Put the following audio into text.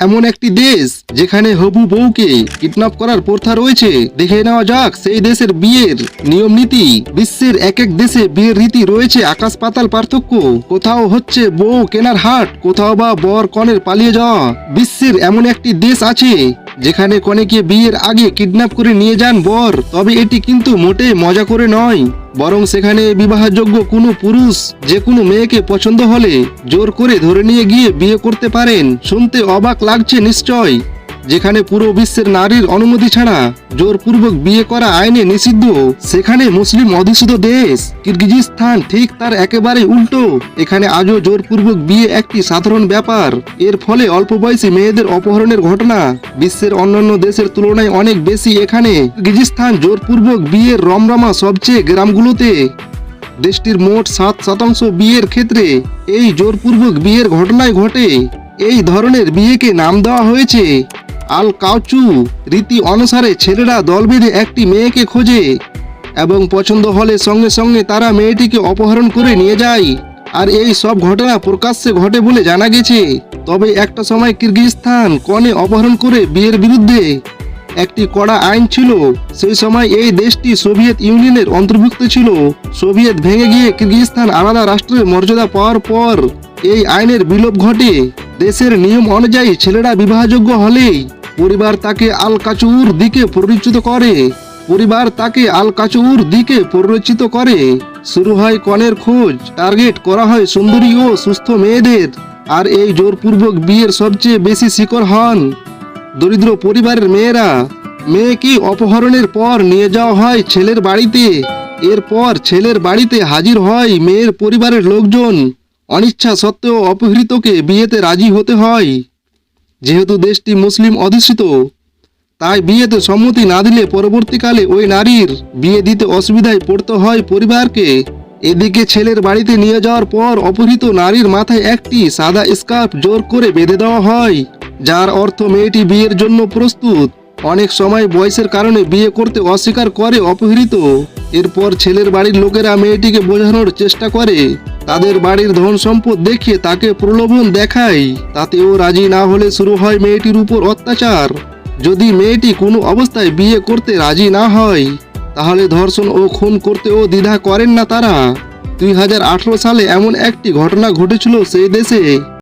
এমন একটি দেশ যেখানে হবু বউকে কিডন্যাপ করার প্রথা রয়েছে। দেখে নেওয়া যাক, সেই দেশের বিয়ের নিয়ম নীতি। বিশ্বের এক এক দেশে বিয়ের রীতি রয়েছে, আকাশ পাতাল পার্থক্য। কোথাও হচ্ছে বউ কেনার হাট, কোথাও বা বর কনের পালিয়ে যাওয়া। বিশ্বের এমন একটি দেশ আছে যেখানে কনেকে বিয়ের আগে কিডন্যাপ করে নিয়ে যান বর, তবে এটি কিন্তু মোটেই মজা করে নয়। বরং সেখানে বিবাহযোগ্য কোনো পুরুষ, যে কোনো মেয়েকে পছন্দ হলে জোর করে ধরে নিয়ে গিয়ে বিয়ে করতে পারেন। শুনতে অবাক লাগছে নিশ্চয়। যেখানে পুরো বিশ্বের নারীর অনুমতি ছাড়া জোরপূর্বক বিয়ে করা আইনে নিষিদ্ধ, সেখানে মুসলিম অধ্যুষিত দেশ, কিরগিজিস্তান ঠিক তার একেবারে উল্টো। এখানে আজও জোরপূর্বক বিয়ে একটি সাধারণ ব্যাপার। এর ফলে অল্প বয়সী মেয়েদের অপহরণের ঘটনা বিশ্বের অন্যান্য দেশের তুলনায় অনেক বেশি। এখানে কিরগিজিস্তান জোরপূর্বক বিয়ের রমরমা সবচেয়ে গ্রামগুলোতে। দেশটির মোট সাত শতাংশ বিয়ের ক্ষেত্রে এই জোরপূর্বক বিয়ের ঘটনায় ঘটে। এই ধরনের বিয়েকে নাম দেওয়া হয়েছে। আল কাউচু রীতি অনুসারে ছেলেরা দল একটি মেয়েকে খোঁজে এবং পছন্দ হলে সঙ্গে সঙ্গে তারা মেয়েটিকে অপহরণ করে নিয়ে যায়। আর এই সব ঘটনা প্রকাশ্যে ঘটে বলে জানা গেছে। তবে একটা সময় কিরগিজস্তান কনে অপহরণ করে বিয়ের বিরুদ্ধে একটি কড়া আইন ছিল। সেই সময় এই দেশটি সোভিয়েত ইউনিয়নের অন্তর্ভুক্ত ছিল। সোভিয়েত ভেঙে গিয়ে কিরগিজস্তান আলাদা রাষ্ট্রের মর্যাদা পাওয়ার পর এই আইনের বিলোপ ঘটে। দেশের নিয়ম অনুযায়ী ছেলেরা বিবাহযোগ্য হলেই পরিবার তাকে আল কাচুর দিকে পরিচিত করে। পরিবার তাকে আল কাচুর দিকে পরিচিত করে। শুরু হয় কনের খোঁজ। টার্গেট করা হয় সুন্দরী ও সুস্থ মেয়েদের। আর এই জোরপূর্বক বিয়ের সবচেয়ে বেশি শিকড় হন দরিদ্র পরিবারের মেয়েরা। মেয়েকে অপহরণের পর নিয়ে যাওয়া হয় ছেলের বাড়িতে। এরপর ছেলের বাড়িতে হাজির হয় মেয়ের পরিবারের লোকজন। অনিচ্ছা সত্ত্বেও অপহৃতকে বিয়েতে রাজি হতে হয়। যেহেতু দেশটি মুসলিম অধিষ্ঠিত, তাই বিয়েতে সম্মতি না দিলে পরবর্তীকালে ওই নারীর বিয়ে দিতে অসুবিধায় পড়তে হয় পরিবারকে। এদিকে ছেলের বাড়িতে নিয়ে যাওয়ার পর অপহৃত নারীর মাথায় একটি সাদা স্কার্ফ জোর করে বেঁধে দেওয়া হয়, যার অর্থ মেয়েটি বিয়ের জন্য প্রস্তুত। অনেক সময় বয়সের কারণে বিয়ে করতে অস্বীকার করে অপহৃত। এরপর ছেলের বাড়ির লোকেরা মেয়েটিকে বোঝানোর চেষ্টা করে। তাদের বাড়ির ধন সম্পদ দেখে তাকে প্রলোভন দেখায়। তাতেও রাজি না হলে শুরু হয় মেয়েটির উপর অত্যাচার। যদি মেয়েটি কোনো অবস্থায় বিয়ে করতে রাজি না হয়, তাহলে ধর্ষণ ও খুন করতেও দ্বিধা করেন না তারা। দুই হাজার আঠারো সালে এমন একটি ঘটনা ঘটেছিল সেই দেশে।